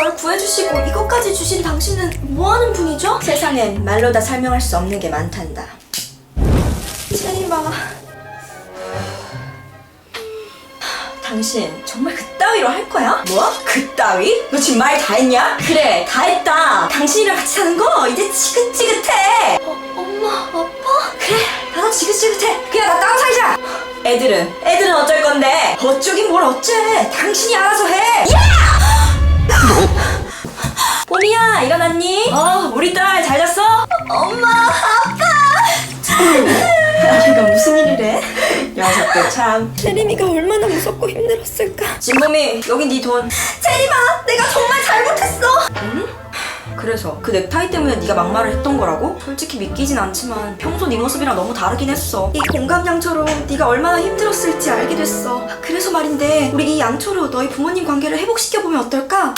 절 구해주시고 이것까지 주신 당신은 뭐하는 분이죠? 세상엔 말로 다 설명할 수 없는 게 많단다. 체리마. 당신 정말 그따위로 할 거야? 뭐? 그따위? 너 지금 말 다 했냐? 그래 다 했다 당신이랑 같이 사는 거 이제 지긋지긋해 어, 엄마 아빠? 그래 나도 지긋지긋해 그냥 나 따로 살자 애들은 애들은 어쩔 건데 어쩌긴 뭘 어째 당신이 알아서 해 일어났니? 어 우리 딸 잘 잤어? 엄마 아빠 이거 무슨 일이래? 녀석들 참 세림이가 얼마나 무섭고 힘들었을까. 진범이 여긴 네돈 체리마 내가 정말 잘못했어 응? 그래서 그 넥타이 때문에 네가 막말을 했던 거라고? 솔직히 믿기진 않지만 평소 네 모습이랑 너무 다르긴 했어 이 공감 양초로 네가 얼마나 힘들었을지 알게 됐어 그래서 말인데 우리 이 양초로 너희 부모님 관계를 회복시켜 보면 어떨까?